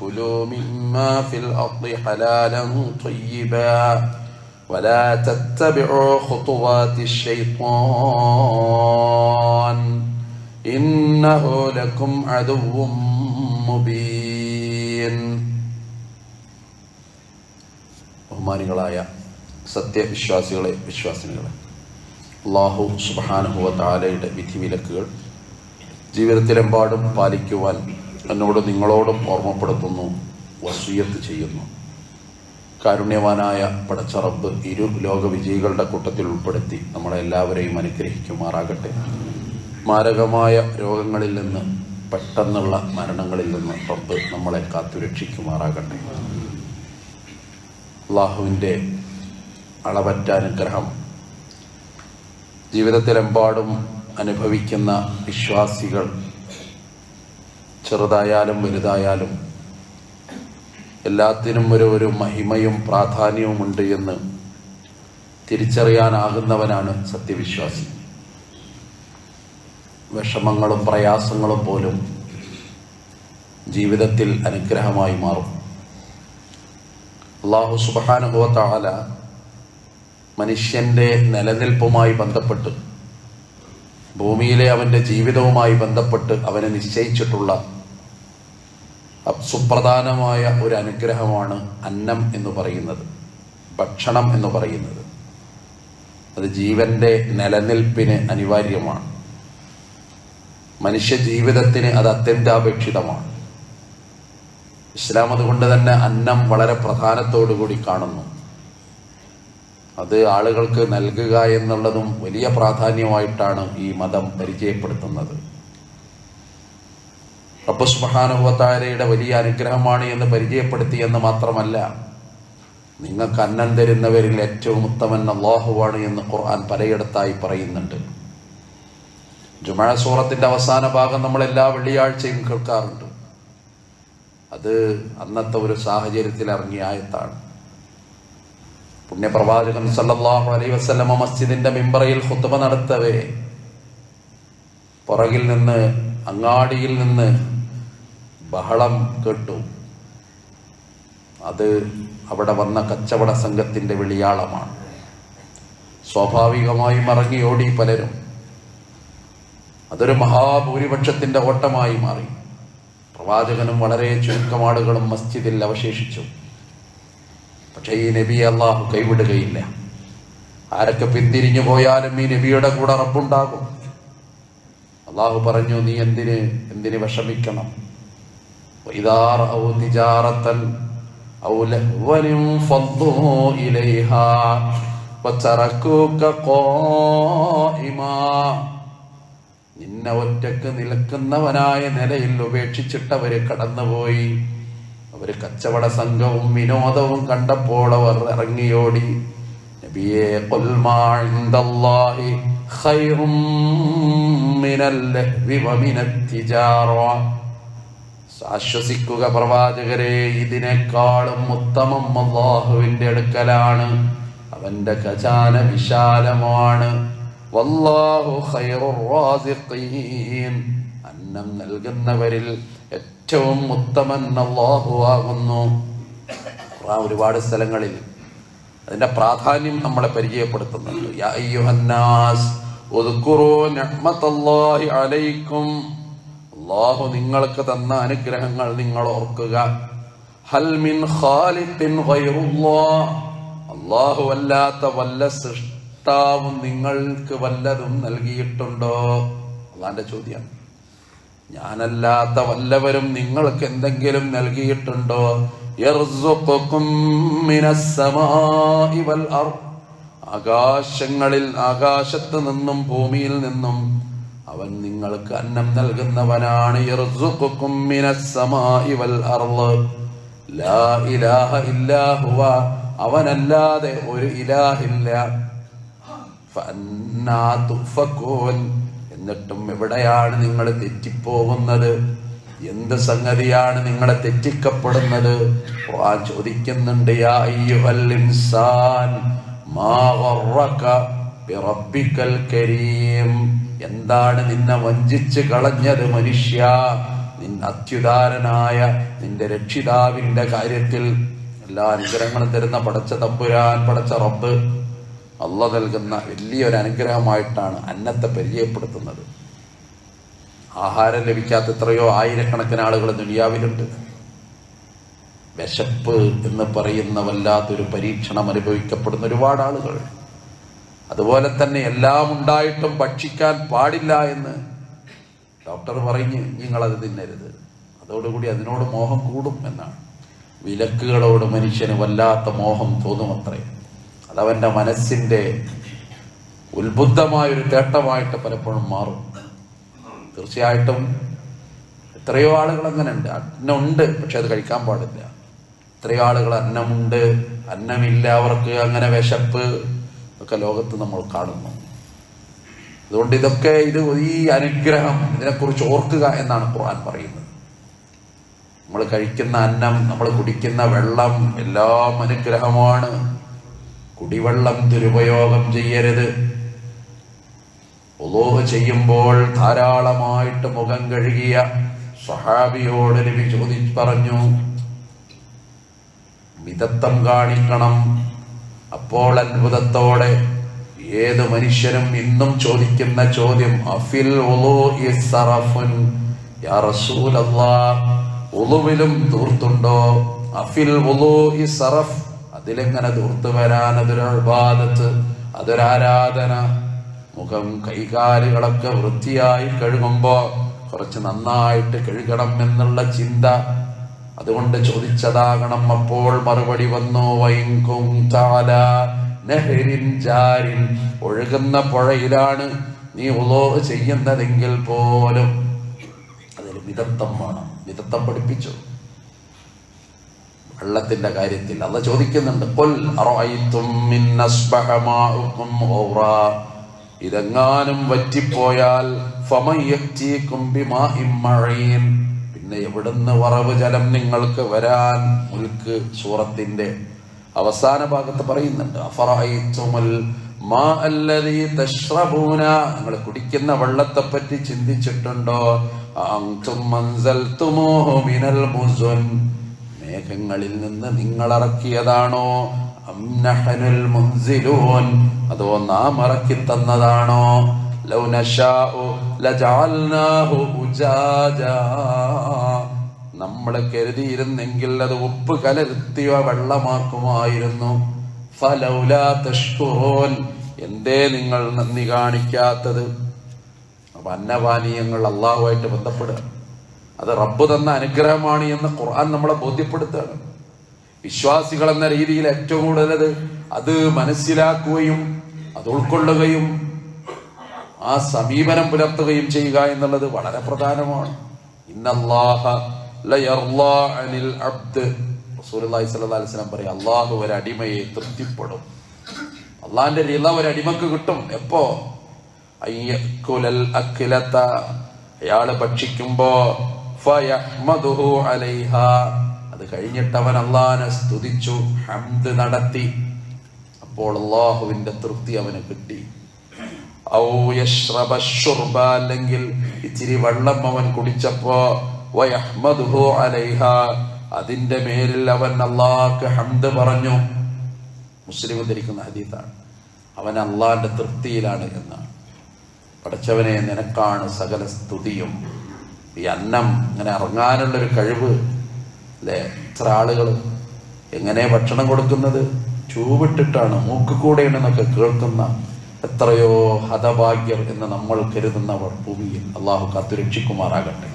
كلوا مما في الأرض حلالا طيبا ولا تتبعوا خطوات الشيطان إنه لكم عدو مبين ബഹുമാനികളായ സത്യവിശ്വാസികളെ വിശ്വാസിനികളെ അള്ളാഹു സുബാനുഭവ താലയുടെ വിധിവിലക്കുകൾ ജീവിതത്തിലെമ്പാടും പാലിക്കുവാൻ എന്നോട് നിങ്ങളോടും ഓർമ്മപ്പെടുത്തുന്നു വസീയത്ത് ചെയ്യുന്നു. കാരുണ്യവാനായ പടച്ചറബ് ഇരു ലോക വിജയികളുടെ കൂട്ടത്തിൽ ഉൾപ്പെടുത്തി നമ്മളെല്ലാവരെയും അനുഗ്രഹിക്കുമാറാകട്ടെ. മാരകമായ രോഗങ്ങളിൽ നിന്ന് പെട്ടെന്നുള്ള മരണങ്ങളിൽ നിന്ന് റബ്ബ് നമ്മളെ കാത്തുരക്ഷിക്കുമാറാകട്ടെ. അള്ളാഹുവിന്റെ അളവറ്റ അനുഗ്രഹം ജീവിതത്തിലെമ്പാടും അനുഭവിക്കുന്ന വിശ്വാസികൾ ചെറുതായാലും വലുതായാലും എല്ലാത്തിനും ഒരു ഒരു മഹിമയും പ്രാധാന്യവുമുണ്ട് എന്ന് തിരിച്ചറിയാനാകുന്നവനാണ് സത്യവിശ്വാസി. വിഷമങ്ങളും പ്രയാസങ്ങളും പോലും ജീവിതത്തിൽ അനുഗ്രഹമായി മാറും. അള്ളാഹു സുബാനുഭവത്താല മനുഷ്യന്റെ നിലനിൽപ്പുമായി ബന്ധപ്പെട്ട് ഭൂമിയിലെ അവന്റെ ജീവിതവുമായി ബന്ധപ്പെട്ട് അവനെ നിശ്ചയിച്ചിട്ടുള്ള സുപ്രധാനമായ ഒരു അനുഗ്രഹമാണ് അന്നം എന്ന് പറയുന്നത്. ഭക്ഷണം എന്ന് പറയുന്നത്. അത് ജീവന്റെ നിലനിൽപ്പിന് അനിവാര്യമാണ്. മനുഷ്യ ജീവിതത്തിന് അത് അത്യന്താപേക്ഷിതമാണ്. ഇസ്ലാം അതുകൊണ്ട് തന്നെ അന്നം വളരെ കൂടി കാണുന്നു. അത് ആളുകൾക്ക് നൽകുക എന്നുള്ളതും വലിയ പ്രാധാന്യമായിട്ടാണ് ഈ മതം പരിചയപ്പെടുത്തുന്നത്. റബ്ബുസ്മഹാനുഭവത്താരയുടെ വലിയ അനുഗ്രഹമാണ് എന്ന് പരിചയപ്പെടുത്തി എന്ന് മാത്രമല്ല നിങ്ങൾക്ക് അന്നം തരുന്നവരിൽ ഏറ്റവും ഉത്തമൻ അള്ളാഹുവാണ് എന്ന് ഖുർആൻ പലയിടത്തായി പറയുന്നുണ്ട്. ജുമഴ സൂറത്തിന്റെ അവസാന ഭാഗം നമ്മൾ എല്ലാ വെള്ളിയാഴ്ചയും കേൾക്കാറുണ്ട്. അത് അന്നത്തെ ഒരു സാഹചര്യത്തിൽ ഇറങ്ങിയ ആയത്താണ്. പുണ്യപ്രവാചകൻ സല്ലാഹു അലൈ വസ്ലമ മസ്ജിദിന്റെ മിമ്പറയിൽ ഹുത്തുമ നടത്തവേ പുറകിൽ നിന്ന് അങ്ങാടിയിൽ നിന്ന് ബഹളം കേട്ടു. അത് അവിടെ വന്ന കച്ചവട സംഘത്തിന്റെ വിളിയാളമാണ്. സ്വാഭാവികമായും ഇറങ്ങിയോടി പലരും. അതൊരു മഹാഭൂരിപക്ഷത്തിന്റെ ഓട്ടമായി മാറി. പ്രവാചകനും വളരെ ചുരുക്കം ആളുകളും മസ്ജിദിൽ അവശേഷിച്ചു. പക്ഷേ ഈ നബി അള്ളാഹു കൈവിടുകയില്ല. ആരൊക്കെ പിന്തിരിഞ്ഞു പോയാലും ഈ നബിയുടെ കൂടെ റബ്ബുണ്ടാകും. അള്ളാഹു പറഞ്ഞു നീ എന്തിന് എന്തിന് വിഷമിക്കണം? നിന്നെ ഒറ്റയ്ക്ക് നിൽക്കുന്നവനായ നിലയിൽ ഉപേക്ഷിച്ചിട്ട് അവർ കടന്നുപോയി. അവർ കച്ചവട സംഘവും വിനോദവും കണ്ടപ്പോൾ അവർ ഇറങ്ങിയോടി. നബിയെ ഖൈറും മിനൽ ആശ്വസിക്കുക പ്രവാചകരെ ഇതിനേക്കാളും ഉത്തമം അള്ളാഹുവിന്റെ അടുക്കലാണ്. അവന്റെ ഖജാന വിശാലമാണ്. അന്നം നൽകുന്നവരിൽ ഏറ്റവും ഉത്തമൻ അള്ളാഹു ആകുന്നു. ഒരുപാട് സ്ഥലങ്ങളിൽ അതിന്റെ പ്രാധാന്യം നമ്മളെ പരിചയപ്പെടുത്തുന്നുണ്ട്. അല്ലാഹു നിങ്ങൾക്ക് തന്ന അനുഗ്രഹങ്ങൾ നിങ്ങൾ ഓർക്കുക. ഹൽ മിൻ ഖാലിഖിൻ ഗൈറുല്ലാഹ് അല്ലാഹു അല്ലാത്ത വല്ല സൃഷ്ടാവും നിങ്ങൾക്ക് വല്ലതും നൽകിയിട്ടുണ്ടോ? അള്ളാന്റെ ചോദ്യം. ഞാനല്ലാത്ത വല്ലവരും നിങ്ങൾക്ക് എന്തെങ്കിലും നൽകിയിട്ടുണ്ടോ. ആകാശങ്ങളിൽ ആകാശത്ത് നിന്നും ഭൂമിയിൽ നിന്നും അവൻ നിങ്ങൾക്ക് അന്നം നൽകുന്നവനാണ്. അവനല്ലാതെ ഒരു ഇലാഹില്ല. എന്നിട്ടും എവിടെയാണ് നിങ്ങൾ തെറ്റിപ്പോകുന്നത്? എന്ത് സംഗതിയാണ് നിങ്ങളെ തെറ്റിക്കപ്പെടുന്നത്? ഖുർആൻ ചോദിക്കുന്നുണ്ട് യാ അയ്യുഹൽ ഇൻസാൻ മാ ബിറബ്ബിക്കൽ കരീം. എന്താണ് നിന്നെ വഞ്ചിച്ച് കളഞ്ഞത് മനുഷ്യ? നിൻ അത്യുദാരനായ നിന്റെ രക്ഷിതാവിന്റെ കാര്യത്തിൽ എല്ലാ അനുഗ്രഹങ്ങളും തരുന്ന പടച്ച തമ്പുരാൻ പടച്ച റബ്ബ് അല്ല നൽകുന്ന വലിയൊരു അനുഗ്രഹമായിട്ടാണ് അന്നത്തെ പരിചയപ്പെടുത്തുന്നത്. ആഹാരം ലഭിക്കാത്ത എത്രയോ ആയിരക്കണക്കിന് ആളുകൾ ദുനിയാവിലുണ്ട്. വിശപ്പ് എന്ന് പറയുന്ന വല്ലാത്തൊരു പരീക്ഷണം അനുഭവിക്കപ്പെടുന്ന ഒരുപാട് ആളുകൾ. അതുപോലെ തന്നെ എല്ലാം ഉണ്ടായിട്ടും ഭക്ഷിക്കാൻ പാടില്ല എന്ന് ഡോക്ടർ പറഞ്ഞ് നിങ്ങളത് തിന്നരുത്. അതോടുകൂടി അതിനോട് മോഹം കൂടും എന്നാണ്. വിലക്കുകളോട് മനുഷ്യന് വല്ലാത്ത മോഹം തോന്നുമത്രേ. അതവന്റെ മനസ്സിന്റെ ഉത്ബുദ്ധമായൊരു തേട്ടമായിട്ട് പലപ്പോഴും മാറും. തീർച്ചയായിട്ടും എത്രയോ ആളുകൾ അങ്ങനെ ഉണ്ട് അന്നമുണ്ട് പക്ഷെ അത് കഴിക്കാൻ പാടില്ല. എത്രയോ ആളുകൾ അന്നമുണ്ട് അന്നമില്ല അവർക്ക് അങ്ങനെ വിശപ്പ് ഒക്കെ ലോകത്ത് നമ്മൾ കാണുന്നു. അതുകൊണ്ട് ഇതൊക്കെ ഇത് ഈ അനുഗ്രഹം ഇതിനെക്കുറിച്ച് ഓർക്കുക എന്നാണ് ഖുർആൻ പറയുന്നത്. നമ്മൾ കഴിക്കുന്ന അന്നം നമ്മൾ കുടിക്കുന്ന വെള്ളം എല്ലാം അനുഗ്രഹമാണ്. കുടിവെള്ളം ദുരുപയോഗം ചെയ്യരുത്. ഉലോഹ് ചെയ്യുമ്പോൾ ധാരാളമായിട്ട് മുഖം കഴുകിയ സഹാബിയോട് നബി ചോദിച്ചു പറഞ്ഞു മിതത്വം കാണിക്കണം. അപ്പോൾ അത്ഭുതത്തോടെ ഏത് മനുഷ്യനും ഇന്നും ചോദിക്കുന്ന ചോദ്യം അഫിൽ യാ ഉളുവിലും തൂർത്തുണ്ടോ അഫിൽ സറഫ്? അതിലെങ്ങനെ തൂർത്ത് വരാൻ? അതൊരു അതൊരാരാധന മുഖം കൈകാലുകളൊക്കെ വൃത്തിയായി കഴുകുമ്പോ കുറച്ച് നന്നായിട്ട് കഴുകണം എന്നുള്ള ചിന്ത. അതുകൊണ്ട് ചോദിച്ചതാകണം അപ്പോൾ മറുപടി വന്നു വൈങ്കും താല നെഹരിൻ ജാരിൻ. ഒഴുകുന്ന പുഴയിലാണ് നീ ഉലോ ചെയ്യുന്നതെങ്കിൽ പോലും അതൊരു വിദഗ്ധം വേണം. വിദഗ്ധം പഠിപ്പിച്ചു. വെള്ളത്തിന്റെ കാര്യത്തിൽ അല്ല ചോദിക്കുന്നുണ്ട്. കൊൽ ഇതെങ്ങാനും വറ്റിപ്പോയാൽ ബിമാഇൻ മഈൻ. പിന്നെ എവിടുന്ന് വറവ് ജലം നിങ്ങൾക്ക് വരാൻ മുൽക്ക് സൂറത്തിന്റെ അവസാന ഭാഗത്ത് പറയുന്നുണ്ട് നിങ്ങൾ കുടിക്കുന്ന വെള്ളത്തെ പറ്റി ചിന്തിച്ചിട്ടുണ്ടോ മേഘങ്ങളിൽ നിന്ന് നിങ്ങൾ ഇറക്കിയതാണോ? അതോ നാം ഇറക്കി തന്നതാണോ ലൗ നശാഉ ലജഅൽനാഹു ഉജാജാ നമ്മൾ കരുതിയിരുന്നെങ്കിൽ അത് ഉപ്പ് കലർത്തിയ വെള്ളമാക്കുമായിരുന്നു. എന്തേ നിങ്ങൾ നന്ദി കാണിക്കാത്തത്? അപ്പൊ അന്നപാനീയങ്ങൾ അള്ളാഹുമായിട്ട് ബന്ധപ്പെടുക. അത് റബ്ബ് തന്ന അനുഗ്രഹമാണ് എന്ന് ഖുർആൻ നമ്മളെ ബോധ്യപ്പെടുത്തുകയാണ്. വിശ്വാസികൾ എന്ന രീതിയിൽ ഏറ്റവും കൂടുതൽ അത് മനസ്സിലാക്കുകയും അത് ഉൾക്കൊള്ളുകയും ആ സമീപനം പുലർത്തുകയും ചെയ്യുക എന്നുള്ളത് വളരെ പ്രധാനമാണ്. പറയും അള്ളാഹു ഒരു അടിമയെ തൃപ്തിപ്പെടും. അള്ളാഹിന്റെ റിള ഒരു അടിമക്ക് കിട്ടും. എപ്പോ? അയാൾ ഭക്ഷിക്കുമ്പോ അത് കഴിഞ്ഞിട്ടവൻ അള്ളാഹിനെ സ്തുതിച്ചു ഹംദ് നടത്തി. അപ്പോൾ അള്ളാഹുവിന്റെ തൃപ്തി അവന് കിട്ടി. ഔ യശ്രബ അല്ലെങ്കിൽ ഇച്ചിരി വെള്ളം അവൻ കുടിച്ചപ്പോ അലൈഹ അതിന്റെ മേലിൽ അവൻ അള്ളാഹ്ക്ക് ഹംദ് പറഞ്ഞു. മുസ്ലിം ഉദ്ധരിക്കുന്ന ഹദീത്താണ്. അവൻ അള്ളാഹിന്റെ തൃപ്തിയിലാണ് എന്നാണ്. പഠിച്ചവനെ നിനക്കാണ് സകല സ്തുതിയും. ഈ അന്നം ഇങ്ങനെ ഇറങ്ങാനുള്ളൊരു കഴിവ് അല്ലേ? ഇത്ര ആളുകൾ എങ്ങനെ ഭക്ഷണം കൊടുക്കുന്നത്? ചൂവിട്ടിട്ടാണ് മൂക്ക് കൂടെയാണെന്നൊക്കെ കേൾക്കുന്ന എത്രയോ ഹതഭാഗ്യർ എന്ന് നമ്മൾ കരുതുന്നവർ ഭൂമിയിൽ അള്ളാഹു കാത്തുരക്ഷിക്കുമാറാകട്ടെ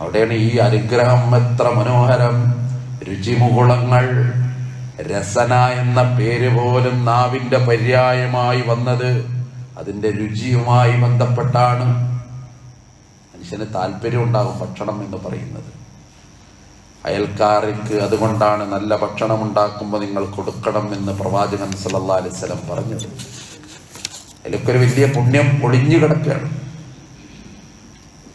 അവിടെയാണ് ഈ അനുഗ്രഹം എത്ര മനോഹരം. രുചിമുകുളങ്ങൾ രസന എന്ന പേര് പോലും നാവിന്റെ പര്യായമായി വന്നത് അതിന്റെ രുചിയുമായി ബന്ധപ്പെട്ടാണ്. മനുഷ്യന് താല്പര്യം ഉണ്ടാകും ഭക്ഷണം എന്ന് പറയുന്നത്. അയൽക്കാർക്ക് അതുകൊണ്ടാണ് നല്ല ഭക്ഷണം ഉണ്ടാക്കുമ്പോൾ നിങ്ങൾ കൊടുക്കണം എന്ന് പ്രവാചകൻ സല്ലല്ലാഹു അലൈഹി വസല്ലം പറഞ്ഞത്. അതിലൊക്കെ ഒരു വലിയ പുണ്യം ഒളിഞ്ഞു കിടക്കുകയാണ്.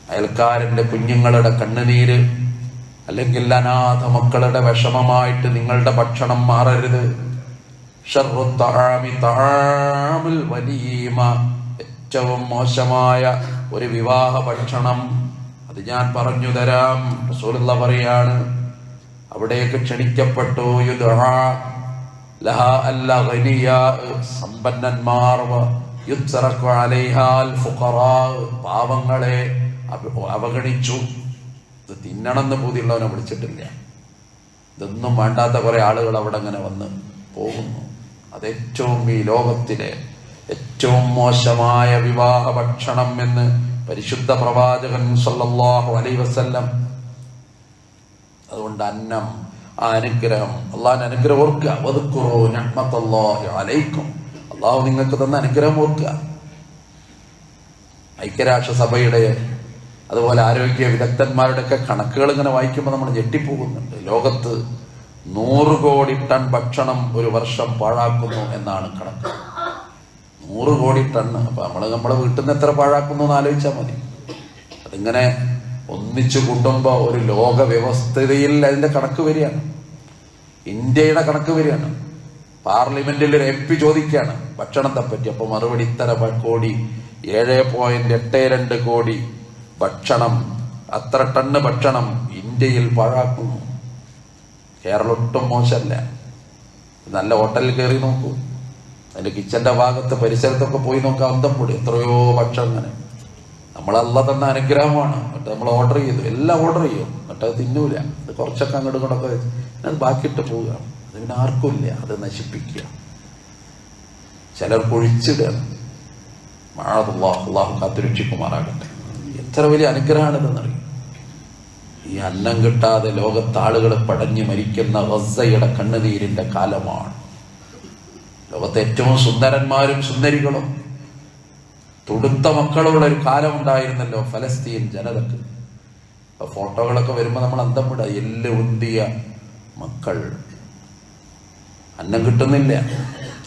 അയൽക്കാരന്റെ കുഞ്ഞുങ്ങളുടെ കണ്ണുനീര് അല്ലെങ്കിൽ അനാഥ മക്കളുടെ വിഷമമായിട്ട് നിങ്ങളുടെ ഭക്ഷണം മാറരുത്. ഏറ്റവും മോശമായ ഒരു വിവാഹ ഭക്ഷണം അത് ഞാൻ പറഞ്ഞു തരാം. റസൂലുള്ള പറയാണ് അവിടേക്ക് ക്ഷണിക്കപ്പെട്ടു. സമ്പന്നന്മാർ പാവങ്ങളെ അവഗണിച്ചു. ഇത് തിന്നണമെന്ന് പൂതിയുള്ളവനെ വിളിച്ചിട്ടില്ല. ഇതൊന്നും വേണ്ടാത്ത കുറെ ആളുകൾ അവിടെ അങ്ങനെ വന്ന് പോകുന്നു. അത് ഏറ്റവും ഈ ലോകത്തിലെ ഏറ്റവും മോശമായ വിവാഹ ഭക്ഷണം എന്ന് പരിശുദ്ധ പ്രവാചകൻ സല്ലല്ലാഹു അലൈഹി വസല്ലം. അതുകൊണ്ട് അന്നം ആ അനുഗ്രഹം അള്ളാഹിന്റെ അനുഗ്രഹം ഓർക്കുക. വദ്കുറൂ നിഅ്മത്തല്ലാഹി അലൈക്കും. അള്ളാഹു നിങ്ങൾക്ക് തന്ന അനുഗ്രഹം ഓർക്കുക. ഐക്യരാഷ്ട്ര സഭയുടെ അതുപോലെ ആരോഗ്യ വിദഗ്ധന്മാരുടെ ഒക്കെ കണക്കുകൾ ഇങ്ങനെ വായിക്കുമ്പോൾ നമ്മൾ ഞെട്ടിപ്പോകുന്നുണ്ട്. ലോകത്ത് നൂറ് കോടി ടൺ ഭക്ഷണം ഒരു വർഷം പാഴാക്കുന്നു എന്നാണ് കണക്ക്. നൂറ് കോടി ടണ്ണ് അപ്പൊ നമ്മൾ നമ്മളെ വീട്ടിൽ നിന്ന് എത്ര പാഴാക്കുന്നു എന്ന് ആലോചിച്ചാൽ മതി. അതിങ്ങനെ ഒന്നിച്ചു കൂട്ടുമ്പോൾ ഒരു ലോക വ്യവസ്ഥിതിയിൽ അതിന്റെ കണക്ക് വരികയാണ്. ഇന്ത്യയുടെ കണക്ക് വരികയാണ്. പാർലമെന്റിൽ ഒരു എം പി ചോദിക്കുകയാണ് ഭക്ഷണത്തെ പറ്റി അപ്പൊ മറുപടി ഇത്തര കോടി ഏഴ് പോയിന്റ് എട്ട് രണ്ട് കോടി ഭക്ഷണം അത്ര ടണ്ണ് ഭക്ഷണം ഇന്ത്യയിൽ പാഴാക്കുന്നു. കേരളം ഒട്ടും മോശമല്ല. നല്ല ഹോട്ടലിൽ കയറി നോക്കൂ. അതിന്റെ കിച്ചന്റെ ഭാഗത്ത് പരിസരത്തൊക്കെ പോയി നോക്കാം. അന്തം പൊടി. എത്രയോ ഭക്ഷണം അങ്ങനെ. നമ്മളല്ല തന്ന അനുഗ്രഹമാണ്. എന്നിട്ട് നമ്മൾ ഓർഡർ ചെയ്തു. എല്ലാം ഓർഡർ ചെയ്യും. എന്നിട്ട് അത് തിന്നൂല. അത് കുറച്ചൊക്കെ അങ്ങോട്ട് ഇങ്ങോട്ടൊക്കെ അത് ബാക്കിയിട്ട് പോവുക. അത് പിന്നെ ആർക്കും ഇല്ല. അത് നശിപ്പിക്കുക. ചിലർ പൊഴിച്ചിടുക അള്ളാഹു കാത്തുരക്ഷിക്കുമാറാകട്ടെ. എത്ര വലിയ അനുഗ്രഹമാണിതെന്നറിയും? ഈ അന്നം കിട്ടാതെ ലോകത്താളുകൾ പടഞ്ഞു മരിക്കുന്ന വസ്സയുടെ കണ്ണുനീരിന്റെ കാലമാണ്. ലോകത്തെ ഏറ്റവും സുന്ദരന്മാരും സുന്ദരികളും തുടുത്ത മക്കളുള്ള ഒരു കാലം ഉണ്ടായിരുന്നല്ലോ ഫലസ്തീൻ ജനതക്ക്. അപ്പൊ ഫോട്ടോകളൊക്കെ വരുമ്പോ നമ്മൾ അന്തം വിടുക എല്ല് ഉന്തിയ മക്കൾ. അന്നം കിട്ടുന്നില്ല.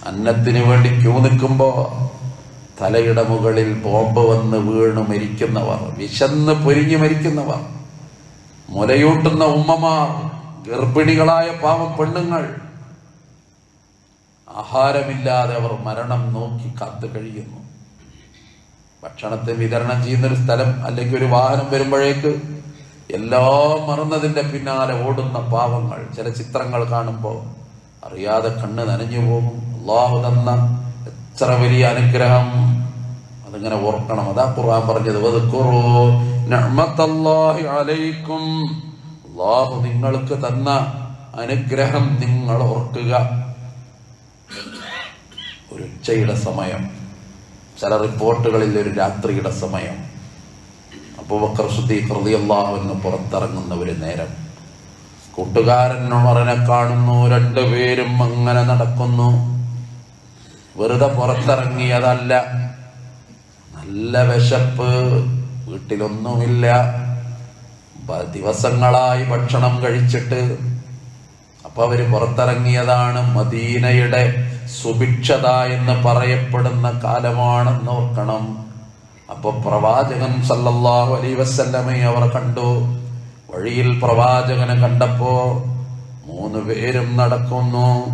അന്നത്തിന് വേണ്ടി ക്യൂ നിൽക്കുമ്പോ തലയുടെ മുകളിൽ ബോംബ് വന്ന് വീണ് മരിക്കുന്നവർ വിശന്ന് പൊരിഞ്ഞു മരിക്കുന്നവർ മുലയൂട്ടുന്ന ഉമ്മമാർ ഗർഭിണികളായ പാവം പെണ്ണുങ്ങൾ ആഹാരമില്ലാതെ അവർ മരണം നോക്കി കാത്തു കഴിയുന്നു. ഭക്ഷണത്തെ വിതരണം ചെയ്യുന്ന ഒരു സ്ഥലം അല്ലെങ്കിൽ ഒരു വാഹനം വരുമ്പോഴേക്ക് എല്ലാം മറന്നതിന്റെ പിന്നാലെ ഓടുന്ന പാവങ്ങൾ ചില ചിത്രങ്ങൾ കാണുമ്പോൾ അറിയാതെ കണ്ണ് നനഞ്ഞു പോകും. അള്ളാഹു തന്ന എത്ര വലിയ അനുഗ്രഹം. അതിങ്ങനെ ഓർക്കണം. അതാ ഖുർആൻ പറഞ്ഞത് അലൈക്കും. അള്ളാഹു നിങ്ങൾക്ക് തന്ന അനുഗ്രഹം നിങ്ങൾ ഓർക്കുക. ഒരു ഉച്ചയുടെ സമയം. ചില റിപ്പോർട്ടുകളിൽ ഒരു രാത്രിയുടെ സമയം. അബൂബക്കർ സുദ്ദീഖ് റളിയല്ലാഹു എന്ന് പുറത്തിറങ്ങുന്ന ഒരു നേരം. കൂട്ടുകാരൻ ഉമറിനെ കാണുന്നു രണ്ടുപേരും അങ്ങനെ നടക്കുന്നു. വെറുതെ പുറത്തിറങ്ങിയതല്ല. നല്ല വിശപ്പ് വീട്ടിലൊന്നുമില്ല. ദിവസങ്ങളായി ഭക്ഷണം കഴിച്ചിട്ട്. അപ്പൊ അവർ പുറത്തിറങ്ങിയതാണ് മദീനയുടെ സുഭിക്ഷത എന്ന് പറയപ്പെടുന്ന കാലമാണെന്ന് ഓർക്കണം. അപ്പൊ പ്രവാചകൻ സല്ലല്ലാഹു അലൈ വസല്ലമയെ അവർ കണ്ടു. വഴിയിൽ പ്രവാചകനെ കണ്ടപ്പോ മൂന്ന് പേരും നടക്കുന്നു.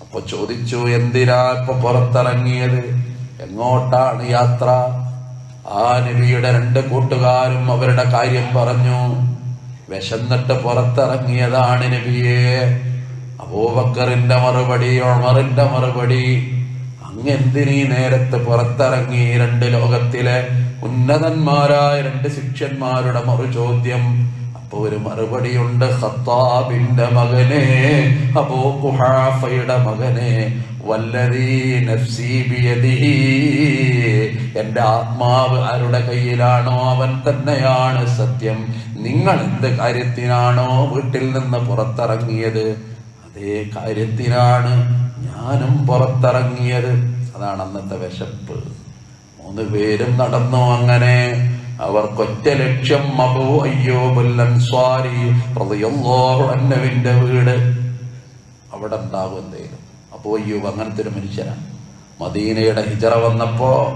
അപ്പൊ ചോദിച്ചു എന്തിനാ ഇപ്പൊ പുറത്തിറങ്ങിയത്? എങ്ങോട്ടാണ് യാത്ര? ആ നബിയുടെ രണ്ട് കൂട്ടുകാരും അവരുടെ കാര്യം പറഞ്ഞു. വിശന്നിട്ട് പുറത്തിറങ്ങിയതാണ് നബിയെ. അബൂബക്കറിന്റെ മറുപടി ഒമറിന്റെ മറുപടി. അങ്ങെന്തിനീ നേരത്തെ പുറത്തിറങ്ങി രണ്ട് ലോകത്തിലെ ഉന്നതന്മാരായ രണ്ട് ശിഷ്യന്മാരുടെ മറു ചോദ്യം. അപ്പൊ ഒരു മറുപടിയുണ്ട് ഖത്താബിന്റെ മകനെ അബൂ കുഹാഫയുടെ മകനെ. നഫ്സി എന്റെ ആത്മാവ് ആരുടെ കയ്യിലാണോ അവൻ തന്നെയാണ് സത്യം. നിങ്ങൾ എന്ത് കാര്യത്തിനാണോ വീട്ടിൽ നിന്ന് പുറത്തിറങ്ങിയത്? അതേ കാര്യത്തിനാണ് ഞാനും പുറത്തിറങ്ങിയത്. അതാണ് അന്നത്തെ വിശപ്പ്. മൂന്ന് പേരും നടന്നു അങ്ങനെ. അവർക്കൊറ്റ ലക്ഷ്യം അബൂ അയ്യോ റളിയല്ലാഹു അൻഹുവിന്റെ വീട്. അവിടെ ഉണ്ടാകും എന്തേലും. അബൂ അയ്യോ അങ്ങനത്തെ ഒരു മനുഷ്യനാണ്. മദീനയുടെ ഹിജറ വന്നപ്പോ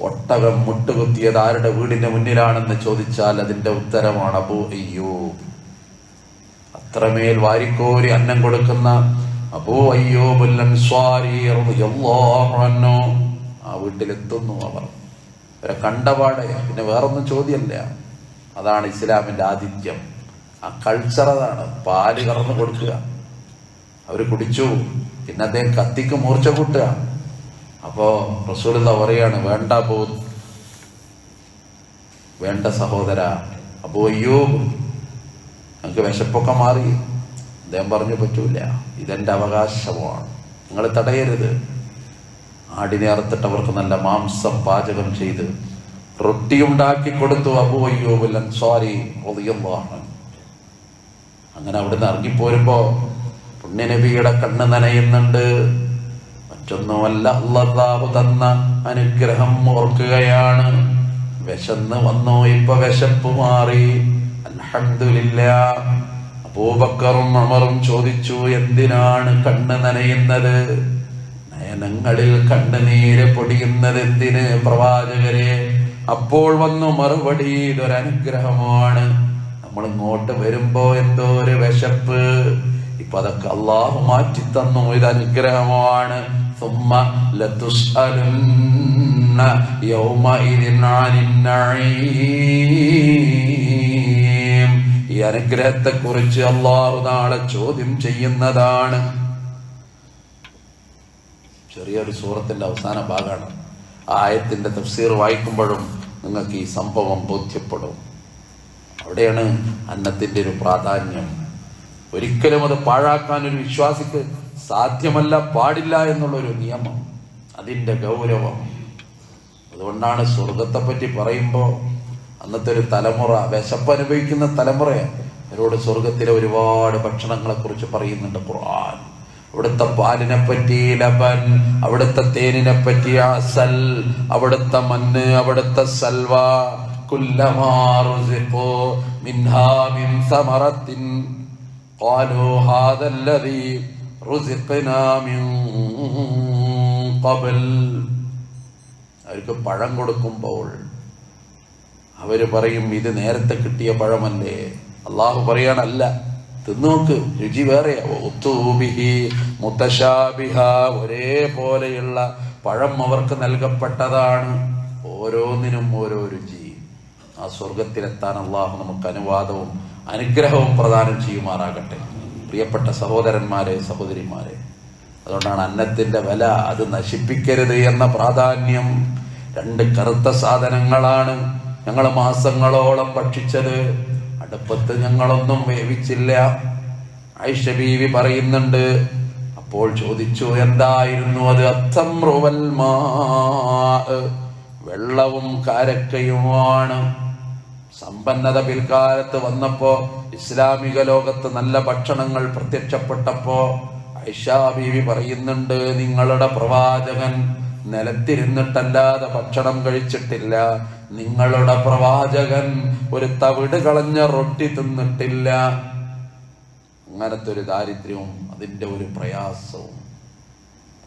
ഒട്ടകം മുട്ടുകുത്തിയത് ആരുടെ വീടിന്റെ മുന്നിലാണെന്ന് ചോദിച്ചാൽ അതിന്റെ ഉത്തരമാണ് അബൂ അയ്യൂബ്. അത്രമേൽ വാരിക്കോരി അന്നം കൊടുക്കുന്ന അബൂ അയ്യോ അൻസ്വാരി റളിയല്ലാഹു അൻഹു. ആ വീട്ടിലെത്തുന്നു അവർ. അവരെ കണ്ടപാടെ. പിന്നെ വേറൊന്നും ചോദ്യമല്ല അതാണ് ഇസ്ലാമിന്റെ ആതിഥ്യം. ആ കൾച്ചർ അതാണ്. പാൽ കറന്നു കൊടുക്കുക. അവർ കുടിച്ചു. പിന്നെ അദ്ദേഹം കത്തിക്ക് മൂർച്ച കൂട്ടുക. അപ്പോ റസൂലുള്ള പറയാണ് വേണ്ട പോ വേണ്ട സഹോദര അപ്പോ അയ്യോ ഞങ്ങൾക്ക് വിശപ്പൊക്കെ മാറി. അദ്ദേഹം പറഞ്ഞു പറ്റൂല. ഇതെന്റെ അവകാശമാണ്. നിങ്ങൾ തടയരുത്. ആടിനെ അറുത്തിട്ട് അവർക്ക് നല്ല മാംസം പാചകം ചെയ്ത് റൊട്ടി ഉണ്ടാക്കി കൊടുത്തു അബു അയ്യൂബുൽ അൻഹു. അങ്ങനെ അവിടുന്ന് ഇറങ്ങിപ്പോരുമ്പോ പുണ്യനബിയുടെ കണ്ണ് നനയുന്നുണ്ട്. മറ്റൊന്നുമല്ല അള്ളാഹു തന്ന അനുഗ്രഹം ഓർക്കുകയാണ്. വിശന്ന് വന്നു ഇപ്പൊ വിശപ്പ് മാറി. അബൂബക്കറും അമറും ചോദിച്ചു എന്തിനാണ് കണ്ണ് നനയുന്നത്? നയനങ്ങളിൽ കണ്ണുനീര് പൊടിയുന്നത് എന്തിന്? പ്രവാചകരെ അപ്പോൾ വന്നു മറുപടി ഇതൊരനുഗ്രഹമാണ്. നമ്മൾ ഇങ്ങോട്ട് വരുമ്പോ എന്തോ ഒരു വിശപ്പ്. ഇപ്പൊ അതൊക്കെ അള്ളാഹു മാറ്റി തന്നു ഇത് അനുഗ്രഹമാണ് യൗമ ഇതിനാനിന്നഴീ ഈ അനുഗ്രഹത്തെ കുറിച്ച് അള്ളാഹു നാളെ ചോദ്യം ചെയ്യുന്നതാണ്. ചെറിയൊരു സൂറത്തിന്റെ അവസാന ഭാഗമാണ്. ആയത്തിന്റെ തഫ്സീർ വായിക്കുമ്പോഴും നിങ്ങൾക്ക് ഈ സംഭവം ബോധ്യപ്പെടും. അവിടെയാണ് അന്നത്തിന്റെ ഒരു പ്രാധാന്യം. ഒരിക്കലും അത് പാഴാക്കാൻ ഒരു വിശ്വാസിക്ക് സാധ്യമല്ല പാടില്ല എന്നുള്ളൊരു നിയമം. അതിന്റെ ഗൗരവം. അതുകൊണ്ടാണ് സ്വർഗത്തെ പറ്റി പറയുമ്പോൾ അന്നത്തെ ഒരു തലമുറ വിശപ്പ് അനുഭവിക്കുന്ന തലമുറയാണ് അവരോട് സ്വർഗത്തിലെ ഒരുപാട് ഭക്ഷണങ്ങളെ കുറിച്ച് പറയുന്നുണ്ട് ഖുർആൻ. അവിടുത്തെ പാലിനെ പറ്റി ലബൻ അവിടുത്തെ തേനിനെ പറ്റി അസൽ അവിടുത്തെ മണ്ണ് അവിടുത്തെ സൽവ അവർക്ക് പഴം കൊടുക്കുമ്പോൾ അവർ പറയും ഇത് നേരത്തെ കിട്ടിയ പഴമല്ലേ? അള്ളാഹു പറയാനല്ല തിന്നോക്ക് രുചി വേറെയാ ഒത്തൂബിഹി മുത്തശാബിഹ ഒരേപോലെയുള്ള പഴം അവർക്ക് നൽകപ്പെട്ടതാണ് ഓരോന്നിനും ഓരോ രുചി. ആ സ്വർഗത്തിലെത്താൻ അള്ളാഹു നമുക്ക് അനുവാദവും അനുഗ്രഹവും പ്രദാനം ചെയ്യുമാറാകട്ടെ. പ്രിയപ്പെട്ട സഹോദരന്മാരെ സഹോദരിമാരെ അതുകൊണ്ടാണ് അന്നത്തിന്റെ വില അത് നശിപ്പിക്കരുത് എന്ന പ്രാധാന്യം. രണ്ട് കറുത്ത സാധനങ്ങളാണ് ഞങ്ങൾ മാസങ്ങളോളം ഭക്ഷിച്ചത്. അടുപ്പത്ത് ഞങ്ങളൊന്നും വേവിച്ചില്ല. ഐഷ ബീവി പറയുന്നുണ്ട്. അപ്പോൾ ചോദിച്ചു എന്തായിരുന്നു അത്? അത്തം റുവൽമാ വെള്ളവും കാരക്കയുമാണ്. സമ്പന്നത പിൽക്കാലത്ത് വന്നപ്പോ ഇസ്ലാമിക ലോകത്ത് നല്ല ഭക്ഷണങ്ങൾ പ്രത്യക്ഷപ്പെട്ടപ്പോ ഐഷാ ബീവി പറയുന്നുണ്ട് നിങ്ങളുടെ പ്രവാചകൻ നിലത്തിരുന്നിട്ടല്ലാതെ ഭക്ഷണം കഴിച്ചിട്ടില്ല. നിങ്ങളുടെ പ്രവാചകൻ ഒരു തവിട് കളഞ്ഞ റൊട്ടി തിന്നിട്ടില്ല. അങ്ങനത്തെ ഒരു ദാരിദ്ര്യവും അതിന്റെ ഒരു പ്രയാസവും.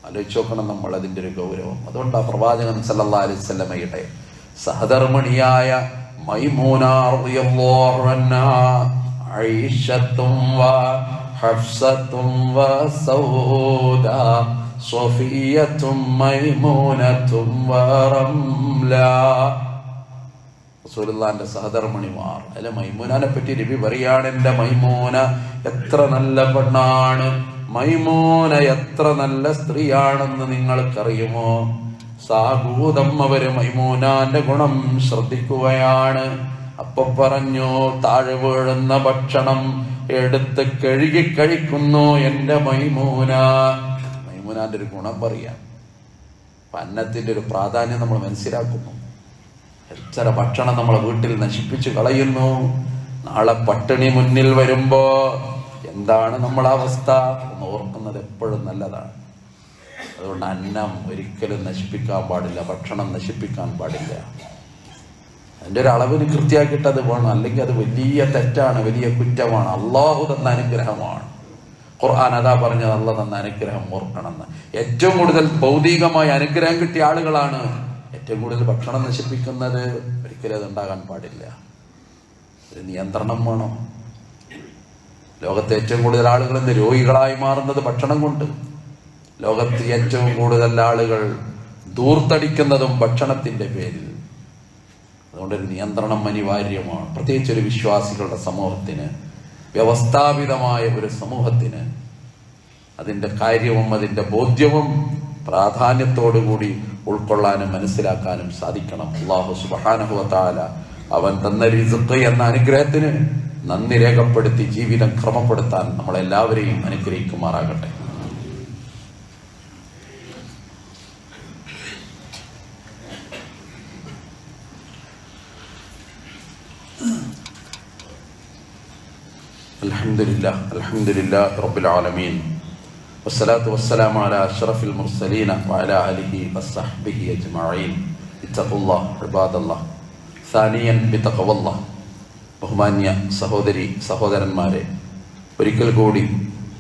ആലോചിച്ച് നോക്കണം നമ്മൾ അതിന്റെ ഒരു ഗൗരവം. അതുകൊണ്ട് ആ പ്രവാചകൻ സല്ലല്ലാഹു അലൈഹി വസല്ലമയുടെ സഹധർമ്മിണിയായ മൈമൂന സൊഫിയത്തും മൈമൂനത്തും വറംല റസൂലുള്ളാന്റെ സഹധർമ്മണിമാർ. അല്ലെ മൈമൂനാനെ പറ്റി രവി പറയാണ് എന്റെ മൈമൂന എത്ര നല്ല പെണ്ണാണ്. മൈമൂന എത്ര നല്ല സ്ത്രീയാണെന്ന് നിങ്ങൾക്കറിയുമോ? സാഗൂതം അവർ മൈമൂനാന്റെ ഗുണം ശ്രദ്ധിക്കുകയാണ്. അപ്പൊ പറഞ്ഞു താഴെ വീഴുന്ന ഭക്ഷണം എടുത്ത് കഴുകി കഴിക്കുന്നു എന്റെ മൈമൂന. മൈമൂനാന്റെ ഒരു ഗുണം പറയാം. അപ്പൊ അന്നത്തിന്റെ ഒരു പ്രാധാന്യം നമ്മൾ മനസ്സിലാക്കുന്നു. എത്ര ഭക്ഷണം നമ്മളെ വീട്ടിൽ നശിപ്പിച്ചു കളയുന്നു. നാളെ പട്ടിണി മുന്നിൽ വരുമ്പോ എന്താണ് നമ്മളെ അവസ്ഥ? എന്ന് ഓർക്കുന്നത് എപ്പോഴും നല്ലതാണ്. അതുകൊണ്ട് അന്നം ഒരിക്കലും നശിപ്പിക്കാൻ പാടില്ല ഭക്ഷണം നശിപ്പിക്കാൻ പാടില്ല. അതിന്റെ ഒരു അളവിന് കൃത്യമാക്കിയിട്ട് അത് വേണം. അല്ലെങ്കിൽ അത് വലിയ തെറ്റാണ് വലിയ കുറ്റമാണ്. അള്ളാഹു തന്ന അനുഗ്രഹമാണ്. ഖുർആൻ അതാ പറഞ്ഞത് അല്ല തന്ന അനുഗ്രഹം ഓർക്കണമെന്ന്. ഏറ്റവും കൂടുതൽ ഭൗതികമായ അനുഗ്രഹം കിട്ടിയ ആളുകളാണ് ഏറ്റവും കൂടുതൽ ഭക്ഷണം നശിപ്പിക്കുന്നത്. ഒരിക്കലും അത് ഉണ്ടാകാൻ പാടില്ല. ഒരു നിയന്ത്രണം വേണം. ലോകത്തെ ഏറ്റവും കൂടുതൽ ആളുകൾ ഇന്ന് രോഗികളായി മാറുന്നത് ഭക്ഷണം കൊണ്ട്. ലോകത്ത് ഏറ്റവും കൂടുതൽ ആളുകൾ ദൂർത്തടിക്കുന്നതും ഭക്ഷണത്തിന്റെ പേരിൽ. അതുകൊണ്ടൊരു നിയന്ത്രണം അനിവാര്യമാണ്. പ്രത്യേകിച്ച് ഒരു വിശ്വാസികളുടെ സമൂഹത്തിന് വ്യവസ്ഥാപിതമായ ഒരു സമൂഹത്തിന് അതിന്റെ കാര്യവും അതിന്റെ ബോധ്യവും പ്രാധാന്യത്തോടുകൂടി ഉൾക്കൊള്ളാനും മനസ്സിലാക്കാനും സാധിക്കണം. അള്ളാഹു സുബാനഹുവത്താല അവൻ തന്ന റിസുക്ക് എന്ന അനുഗ്രഹത്തിന് നന്ദി രേഖപ്പെടുത്തി ജീവിതം ക്രമപ്പെടുത്താൻ നമ്മളെല്ലാവരെയും അനുഗ്രഹിക്കുമാറാകട്ടെ. الحمد لله الحمد لله رب العالمين والصلاة والسلام على أشرف المرسلين وعلى آله وصحبه أجمعين اتقوا الله عباد الله ثانيا بتقوى الله ബഹുമാന്യ സഹോദരി സഹോദരന്മാരെ ഒരിക്കൽ കൂടി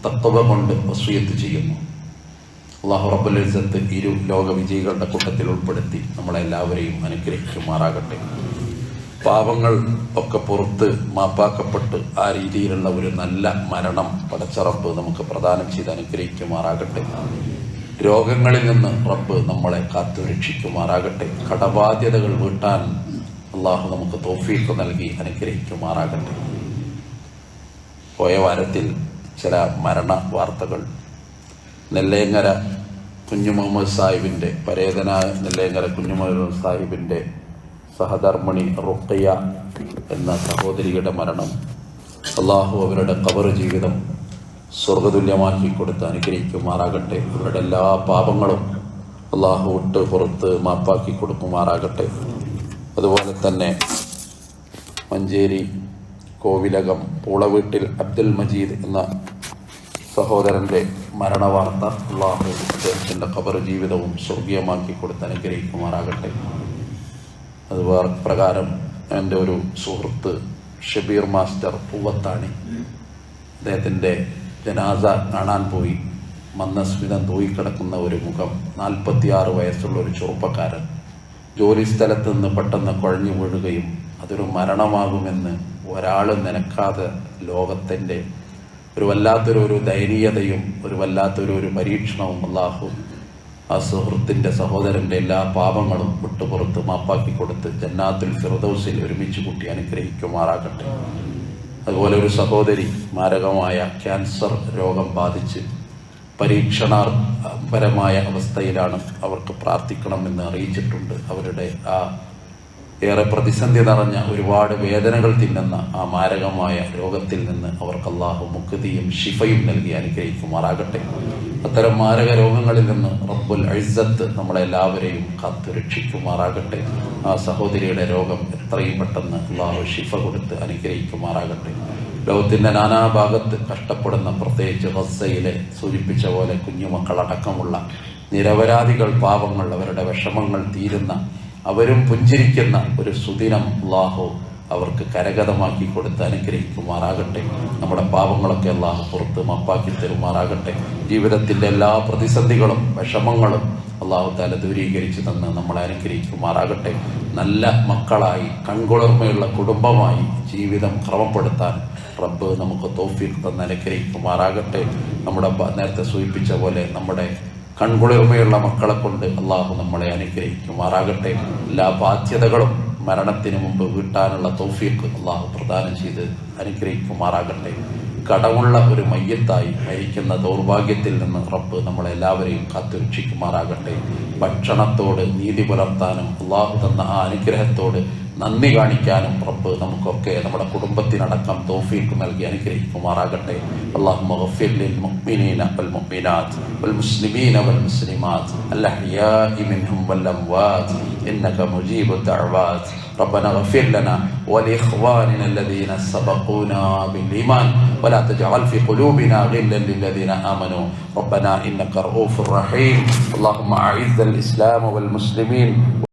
തത്വ കൊണ്ട് വസൂയത്ത് ചെയ്യുന്നു അള്ളാഹു റബ്ബുൽ ഇസ്സത്ത് ഇരു ലോക വിജയികളുടെ കൂട്ടത്തിൽ ഉൾപ്പെടുത്തി നമ്മളെല്ലാവരെയും അനുഗ്രഹിക്കുമാറാകട്ടെ പാപങ്ങൾ ഒക്കെ പുറത്ത് മാപ്പാക്കപ്പെട്ട് ആ രീതിയിലുള്ള ഒരു നല്ല മരണം പടച്ചറപ്പ് നമുക്ക് പ്രദാനം ചെയ്ത് അനുഗ്രഹിക്കുമാറാകട്ടെ. രോഗങ്ങളിൽ നിന്ന് റബ്ബ് നമ്മളെ കാത്തു രക്ഷിക്കുമാറാകട്ടെ. കടബാധ്യതകൾ വീട്ടാൻ അള്ളാഹു നമുക്ക് തോഫീക്ക് നൽകി അനുഗ്രഹിക്കുമാറാകട്ടെ. പോയ വാരത്തിൽ ചില മരണ വാർത്തകൾ. നെല്ലേങ്ങര കുഞ്ഞു മുഹമ്മദ് സാഹിബിന്റെ പരേതനായ നെല്ലേങ്ങര കുഞ്ഞു മുഹമ്മദ് സാഹിബിന്റെ സഹധർമ്മിണി റുക്കയ്യ എന്ന സഹോദരിയുടെ മരണം അള്ളാഹു അവരുടെ കബർ ജീവിതം സ്വർഗതുല്യമാക്കി കൊടുത്ത് അനുഗ്രഹിക്കുമാറാകട്ടെ. അവരുടെ എല്ലാ പാപങ്ങളും അള്ളാഹു വിട്ട് പുറത്ത് മാപ്പാക്കി കൊടുക്കുമാറാകട്ടെ. അതുപോലെ തന്നെ മഞ്ചേരി കോവിലകം പൂളവീട്ടിൽ അബ്ദുൽ മജീദ് എന്ന സഹോദരന്റെ മരണവാർത്ത അള്ളാഹു അദ്ദേഹത്തിന്റെ ഖബർ ജീവിതവും സ്വർഗീയമാക്കി കൊടുത്ത് അനുഗ്രഹിക്കുമാറാകട്ടെ. അത് പ്രകാരം എന്റെ ഒരു സുഹൃത്ത് ഷബീർ മാസ്റ്റർ പൂവത്താണി. അദ്ദേഹത്തിന്റെ ജനാസ കാണാൻ പോയി. മന്ദസ്മിതം തൂയിക്കിടക്കുന്ന ഒരു മുഖം. നാൽപ്പത്തിയാറ് വയസ്സുള്ള ഒരു ചെറുപ്പക്കാരൻ. ജോലി സ്ഥലത്ത് നിന്ന് പെട്ടെന്ന് കുഴഞ്ഞു വീഴുകയും അതൊരു മരണമാകുമെന്ന് ഒരാൾ നനക്കാതെ ലോകത്തിന്റെ ഒരു വല്ലാത്തൊരു ഒരു ദയനീയതയും ഒരു വല്ലാത്തൊരു ഒരു പരീക്ഷണവും അള്ളാഹു ആ സുഹൃത്തിന്റെ സഹോദരന്റെ എല്ലാ പാപങ്ങളും വിട്ടുപുറത്ത് മാപ്പാക്കി കൊടുത്ത് ജന്നാത്തുൽ ഫിറദൌസിൽ ഒരുമിച്ച് കൂട്ടി അനുഗ്രഹിക്കുമാറാകട്ടെ. അതുപോലെ ഒരു സഹോദരി മാരകമായ ക്യാൻസർ രോഗം ബാധിച്ച് പരീക്ഷണപരമായ അവസ്ഥയിലാണ് അവർക്ക് പ്രാർത്ഥിക്കണമെന്ന് അറിയിച്ചിട്ടുണ്ട്. അവരുടെ ആ ഏറെ പ്രതിസന്ധി നിറഞ്ഞ ഒരുപാട് വേദനകൾ തിന്നുന്ന ആ മാരകമായ രോഗത്തിൽ നിന്ന് അവർക്ക് അള്ളാഹു മുക്തിയും ഷിഫയും നൽകി അനുഗ്രഹിക്കുമാറാകട്ടെ. അത്തരം മാരക രോഗങ്ങളിൽ നിന്ന് റബ്ബുൽ അഴ്സത്ത് നമ്മളെല്ലാവരെയും കാത്തു രക്ഷിക്കുമാറാകട്ടെ. ആ സഹോദരിയുടെ രോഗം എത്രയും പെട്ടെന്ന് അള്ളാഹു ഷിഫ കൊടുത്ത് അനുഗ്രഹിക്കുമാറാകട്ടെ. ലോകത്തിന്റെ നാനാഭാഗത്ത് കഷ്ടപ്പെടുന്ന പ്രത്യേകിച്ച് ഗസയിലെ സൂചിപ്പിച്ച പോലെ കുഞ്ഞുമക്കളടക്കമുള്ള നിരപരാധികൾ പാവങ്ങൾ അവരുടെ വിഷമങ്ങൾ തീരുന്ന അവരും പുഞ്ചിരിക്കുന്ന ഒരു സുദിനം അള്ളാഹു അവർക്ക് കരഗതമാക്കി കൊടുത്ത് അനുഗ്രഹിക്കുമാറാകട്ടെ. നമ്മുടെ പാവങ്ങളൊക്കെ അള്ളാഹു പുറത്ത് മപ്പാക്കി തരുമാറാകട്ടെ. ജീവിതത്തിന്റെ എല്ലാ പ്രതിസന്ധികളും വിഷമങ്ങളും അള്ളാഹു താല ദൂരീകരിച്ച് തന്ന് നമ്മളെ അനുഗ്രഹിക്കുമാറാകട്ടെ. നല്ല മക്കളായി കൺകുളിർമയുള്ള കുടുംബമായി ജീവിതം ക്രമപ്പെടുത്താൻ റബ്ബ് നമുക്ക് തോഫീഖ് തന്ന് അനുഗ്രഹിക്കുമാറാകട്ടെ. നമ്മുടെ നേരത്തെ സൂചിപ്പിച്ച പോലെ നമ്മുടെ കൺകുളിർമയുള്ള മക്കളെ കൊണ്ട് അള്ളാഹു നമ്മളെ അനുഗ്രഹിക്കുമാറാകട്ടെ. എല്ലാ ബാധ്യതകളും മരണത്തിന് മുമ്പ് വീട്ടാനുള്ള തൗഫീഖ് അള്ളാഹു പ്രദാനം ചെയ്ത് അനുഗ്രഹിക്കുമാറാകട്ടെ. കടമുള്ള ഒരു മയ്യത്തായി മരിക്കുന്ന ദൗർഭാഗ്യത്തിൽ നിന്ന് റബ്ബ് നമ്മളെല്ലാവരെയും കാത്തുരക്ഷിക്കുമാറാകട്ടെ. ഭക്ഷണത്തോട് നീതി പുലർത്താനും അള്ളാഹു തന്ന ആ അനുഗ്രഹത്തോട് നന്ദി കാണിക്കാനും റബ്ബ് നമുക്കൊക്കെ നമ്മുടെ കുടുംബത്തിനടക്കം തൗഫീഖ് നൽകി അനുഗ്രഹിക്കുമാറാകട്ടെ اللهم اغفر للمؤمنين والمؤمنات والمسلمين والمسلمات الأحياء منهم والأموات إنك مجيب الدعوات ربنا اغفر لنا ولإخواننا الذين سبقونا بالإيمان ولا تجعل في قلوبنا غلا للذين آمنوا ربنا إنك رؤوف رحيم اللهم أعز الإسلام والمسلمين